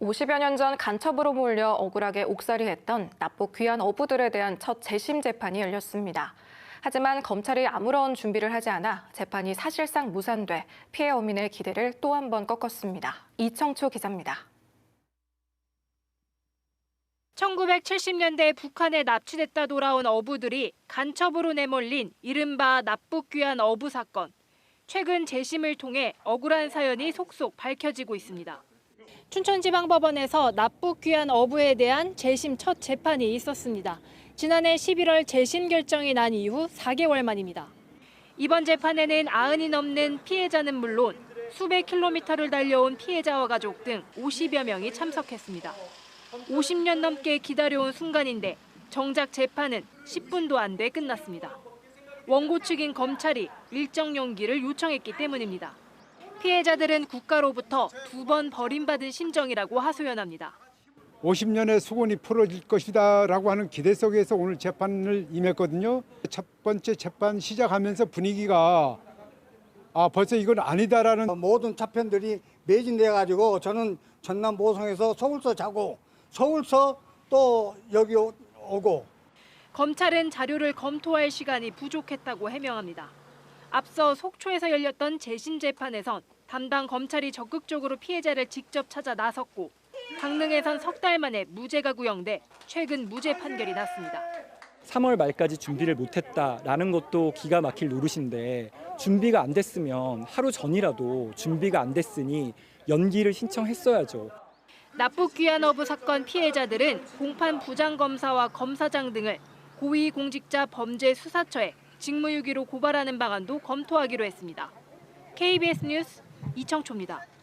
50여 년 전 간첩으로 몰려 억울하게 옥살이했던 납북 귀한 어부들에 대한 첫 재심 재판이 열렸습니다. 하지만 검찰이 아무런 준비를 하지 않아 재판이 사실상 무산돼 피해 어민의 기대를 또 한 번 꺾었습니다. 이청초 기자입니다. 1970년대 북한에 납치됐다 돌아온 어부들이 간첩으로 내몰린 이른바 납북 귀한 어부 사건. 최근 재심을 통해 억울한 사연이 속속 밝혀지고 있습니다. 춘천지방법원에서 납북귀한 어부에 대한 재심 첫 재판이 있었습니다. 지난해 11월 재심 결정이 난 이후 4개월 만입니다. 이번 재판에는 아흔이 넘는 피해자는 물론 수백 킬로미터를 달려온 피해자와 가족 등 50여 명이 참석했습니다. 50년 넘게 기다려온 순간인데 정작 재판은 10분도 안 돼 끝났습니다. 원고 측인 검찰이 일정 연기를 요청했기 때문입니다. 피해자들은 국가로부터 두 번 버림받은 심정이라고 하소연합니다. 50년의 수건이 풀어질 것이다 라고 하는 기대 속에서 오늘 재판을 임했거든요. 첫 번째 재판 시작하면서 분위기가 아 벌써 이건 아니다라는 모든 차편들이 매진돼 가지고 저는 전남 모성에서 서울서 자고 서울서 또 여기 오- 오고 검찰은 자료를 검토할 시간이 부족했다고 해명합니다. 앞서 속초에서 열렸던 재심 재판에선 담당 검찰이 적극적으로 피해자를 직접 찾아 나섰고 강릉에선 석 달 만에 무죄가 구형돼 최근 무죄 판결이 났습니다. 3월 말까지 준비를 못했다라는 것도 기가 막힐 노릇인데 준비가 안 됐으면 하루 전이라도 준비가 안 됐으니 연기를 신청했어야죠. 납북귀한 어부 사건 피해자들은 공판 부장검사와 검사장 등을 고위공직자 범죄 수사처에 직무유기로 고발하는 방안도 검토하기로 했습니다. KBS 뉴스 이청초입니다.